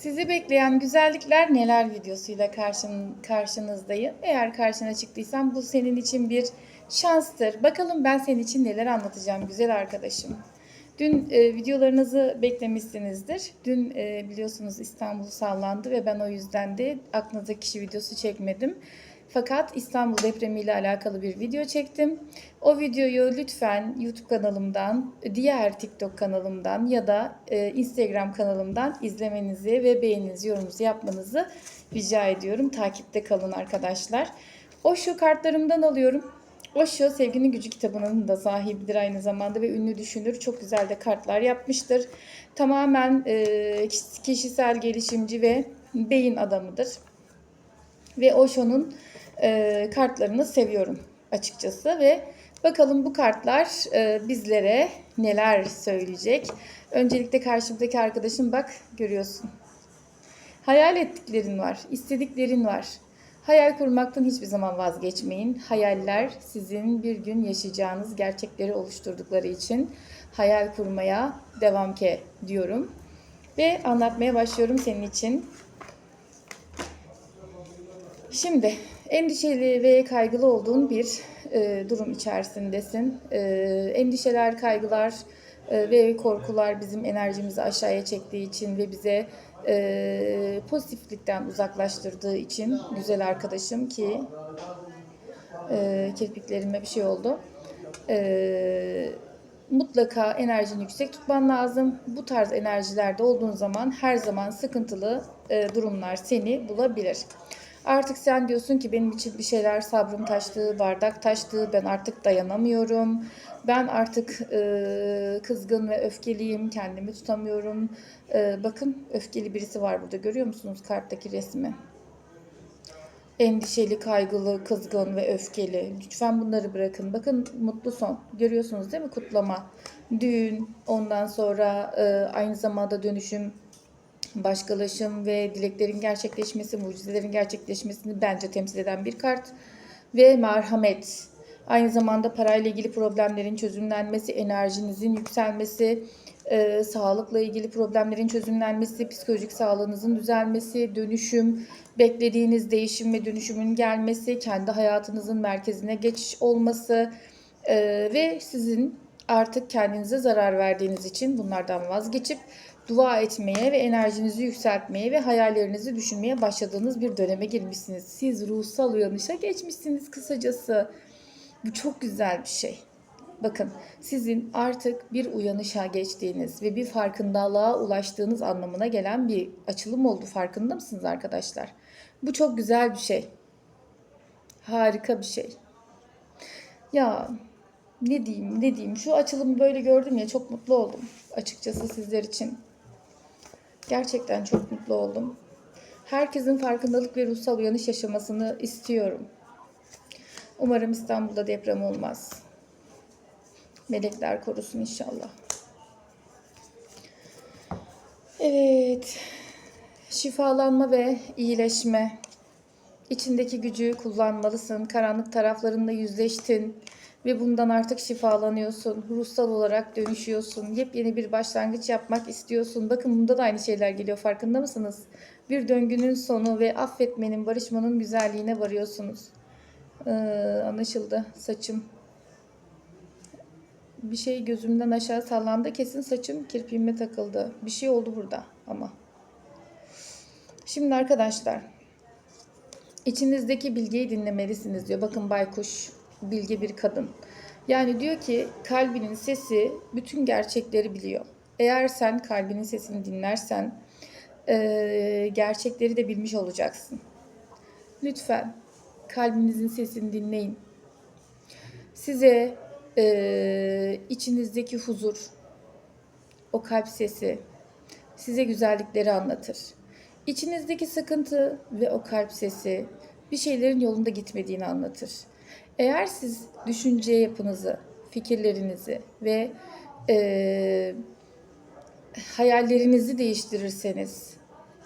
Sizi bekleyen güzellikler neler videosuyla karşın, karşınızdayım. Eğer karşına çıktıysam bu senin için bir şanstır. Bakalım ben senin için neler anlatacağım güzel arkadaşım. Dün e, videolarınızı beklemişsinizdir. Dün e, biliyorsunuz İstanbul sallandı ve ben o yüzden de aklınıza kişi videosu çekmedim. Fakat İstanbul depremiyle alakalı bir video çektim. O videoyu lütfen YouTube kanalımdan, diğer TikTok kanalımdan ya da e, Instagram kanalımdan izlemenizi ve beğeninizi, yorumunuzu yapmanızı rica ediyorum. Takipte kalın arkadaşlar. O şu kartlarımdan alıyorum. O şu Sevginin Gücü kitabının da sahibidir aynı zamanda ve ünlü düşünür. Çok güzel de kartlar yapmıştır. Tamamen e, kişisel gelişimci ve beyin adamıdır. Ve Osho'nun e, kartlarını seviyorum açıkçası ve bakalım bu kartlar e, bizlere neler söyleyecek. Öncelikle karşımdaki arkadaşım bak görüyorsun. Hayal ettiklerin var, istediklerin var. Hayal kurmaktan hiçbir zaman vazgeçmeyin. Hayaller sizin bir gün yaşayacağınız gerçekleri oluşturdukları için hayal kurmaya devam ke diyorum. Ve anlatmaya başlıyorum senin için. Şimdi endişeli ve kaygılı olduğun bir e, durum içerisindesin. E, endişeler, kaygılar e, ve korkular bizim enerjimizi aşağıya çektiği için ve bize e, pozitiflikten uzaklaştırdığı için güzel arkadaşım ki e, kirpiklerime bir şey oldu. E, mutlaka enerjini yüksek tutman lazım. Bu tarz enerjilerde olduğun zaman her zaman sıkıntılı e, durumlar seni bulabilir. Artık sen diyorsun ki benim için bir şeyler sabrım taştı, bardak taştı, ben artık dayanamıyorum. Ben artık e, kızgın ve öfkeliyim, kendimi tutamıyorum. E, bakın öfkeli birisi var burada görüyor musunuz karttaki resmi? Endişeli, kaygılı, kızgın ve öfkeli. Lütfen bunları bırakın. Bakın mutlu son. Görüyorsunuz değil mi kutlama? Düğün, ondan sonra e, aynı zamanda dönüşüm, başkalaşım ve dileklerin gerçekleşmesi, mucizelerin gerçekleşmesini bence temsil eden bir kart. Ve merhamet. Aynı zamanda parayla ilgili problemlerin çözümlenmesi, enerjinizin yükselmesi, e, sağlıkla ilgili problemlerin çözümlenmesi, psikolojik sağlığınızın düzelmesi, dönüşüm, beklediğiniz değişim ve dönüşümün gelmesi, kendi hayatınızın merkezine geçiş olması e, ve sizin artık kendinize zarar verdiğiniz için bunlardan vazgeçip dua etmeye ve enerjinizi yükseltmeye ve hayallerinizi düşünmeye başladığınız bir döneme girmişsiniz. Siz ruhsal uyanışa geçmişsiniz kısacası. Bu çok güzel bir şey. Bakın sizin artık bir uyanışa geçtiğiniz ve bir farkındalığa ulaştığınız anlamına gelen bir açılım oldu. Farkında mısınız arkadaşlar? Bu çok güzel bir şey. Harika bir şey. Ya ne diyeyim ne diyeyim şu açılımı böyle gördüm ya çok mutlu oldum açıkçası sizler için. Gerçekten çok mutlu oldum. Herkesin farkındalık ve ruhsal uyanış yaşamasını istiyorum. Umarım İstanbul'da deprem olmaz. Melekler korusun inşallah. Evet. Şifalanma ve iyileşme. İçindeki gücü kullanmalısın. Karanlık taraflarınla yüzleştin ve bundan artık şifalanıyorsun. Ruhsal olarak dönüşüyorsun. Yepyeni bir başlangıç yapmak istiyorsun. Bakın bunda da aynı şeyler geliyor farkında mısınız? Bir döngünün sonu ve affetmenin, barışmanın güzelliğine varıyorsunuz. Ee, anlaşıldı. Saçım. Bir şey gözümden aşağı sallandı. Kesin saçım kirpiğime takıldı. Bir şey oldu burada ama. Şimdi arkadaşlar. içinizdeki bilgiyi dinlemelisiniz diyor. Bakın baykuş bilge bir kadın. Yani diyor ki kalbinin sesi bütün gerçekleri biliyor. Eğer sen kalbinin sesini dinlersen e, gerçekleri de bilmiş olacaksın. Lütfen kalbinizin sesini dinleyin. Size e, içinizdeki huzur, o kalp sesi size güzellikleri anlatır. İçinizdeki sıkıntı ve o kalp sesi bir şeylerin yolunda gitmediğini anlatır. Eğer siz düşünce yapınızı, fikirlerinizi ve e, hayallerinizi değiştirirseniz,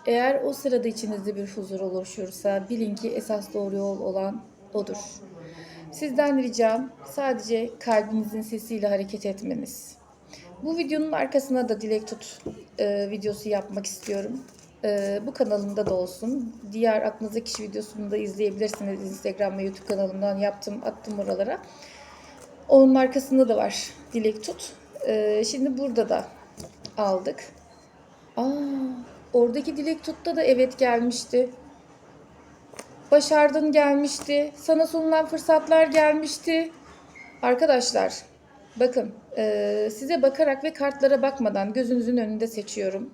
eğer o sırada içinizde bir huzur oluşursa bilin ki esas doğru yol olan odur. Sizden ricam sadece kalbinizin sesiyle hareket etmeniz. Bu videonun arkasına da dilek tut e, videosu yapmak istiyorum. Ee, bu kanalımda da olsun. Diğer aklınızdaki kişi videosunu da izleyebilirsiniz. Instagram ve YouTube kanalımdan yaptım, attım oralara. Onun arkasında da var Dilek Tut. Ee, şimdi burada da aldık. Aa, oradaki Dilek Tut'ta da evet gelmişti. Başardın gelmişti. Sana sunulan fırsatlar gelmişti. Arkadaşlar bakın eee, size bakarak ve kartlara bakmadan gözünüzün önünde seçiyorum.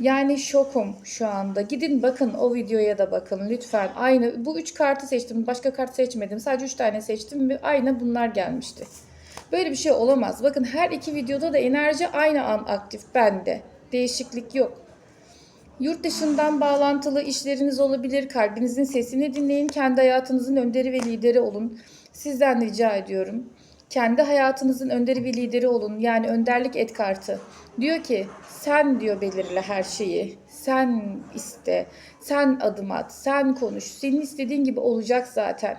Yani şokum şu anda. Gidin bakın o videoya da bakın lütfen. Aynı bu üç kartı seçtim. Başka kart seçmedim. Sadece üç tane seçtim aynı bunlar gelmişti. Böyle bir şey olamaz. Bakın her iki videoda da enerji aynı an aktif bende. Değişiklik yok. Yurt dışından bağlantılı işleriniz olabilir. Kalbinizin sesini dinleyin. Kendi hayatınızın önderi ve lideri olun. Sizden rica ediyorum. Kendi hayatınızın önderi ve lideri olun. Yani önderlik et kartı. Diyor ki sen diyor belirle her şeyi. Sen iste. Sen adım at. Sen konuş. Senin istediğin gibi olacak zaten.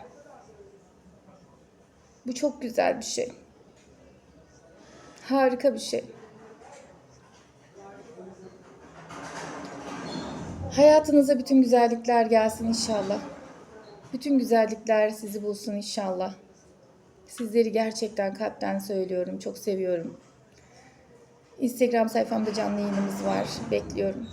Bu çok güzel bir şey. Harika bir şey. Hayatınıza bütün güzellikler gelsin inşallah. Bütün güzellikler sizi bulsun inşallah. Sizleri gerçekten kalpten söylüyorum. Çok seviyorum. Instagram sayfamda canlı yayınımız var. Bekliyorum.